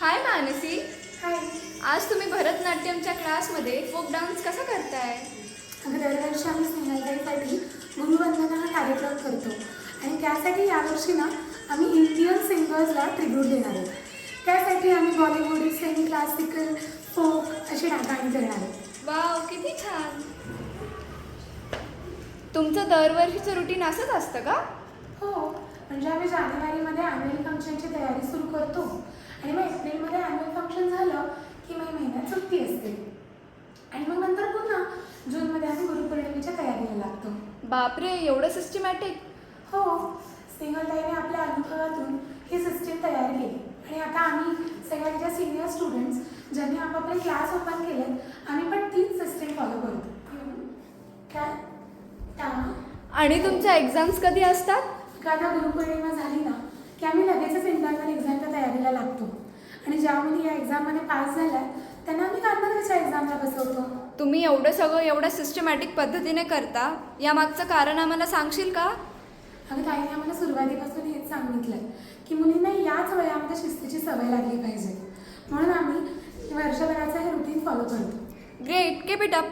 हाय मानसी. हाय. आज तुम्ही भरतनाट्यमच्या क्लासमध्ये फोक डान्स कसा करताय? दरवर्षी आम्ही स्नेहलताईसाठी गुरुवंदना हा कार्यक्रम करतो. आणि त्यासाठी यावर्षी ना आम्ही इंडियन सिंगर्सला ट्रिब्यूट देणार आहोत त्यासाठी आम्ही बॉलिवूड सेमी क्लासिकल फोक अशी डा- गाणी करणार आहोत वाव किती छान. तुमचं दरवर्षीचं रुटीन असंच असतं का? हो. म्हणजे आम्ही जानेवारीमध्ये ॲन्युअल फंक्शनची तयारी सुरू करतो आणि मग एप्रिलमध्ये ॲन्युअल फंक्शन झालं की मे महिन्यात सुट्टी असते आणि मग नंतर पुन्हा जूनमध्ये आम्ही गुरुपौर्णिमेच्या तयारीला लागतो बापरे एवढं सिस्टमॅटिक हो स्नेहलताईने आपल्या अनुभवातून ही सिस्टीम तयार केली. आणि आता आम्ही सगळ्या ज्या सिनियर स्टुडंट्स ज्यांनी आपापले क्लास ओपन केलेत आम्ही पण तीच सिस्टीम फॉलो करतो. आणि तुमच्या एक्झाम्स कधी असतात? आता गुरुपौर्णिमा झाली ना की आम्ही लगेचच इंटरनल एक्झामच्या तयारीला लागतो. आणि ज्या मुली या एक्झाममध्ये पास झाल्या तुम्ही एवढं सगळं एवढ्या सिस्टमॅटिक पद्धतीने करता यामागचं कारण आम्हाला सांगशील का? अगं ताईने आम्हाला सुरुवातीपासून हेच सांगितलं की मुलींना याच वयामध्ये शिस्तीची सवय लागली पाहिजे. म्हणून आम्ही वर्षभराचं हे रुटीन फॉलो करतो. Great keep it up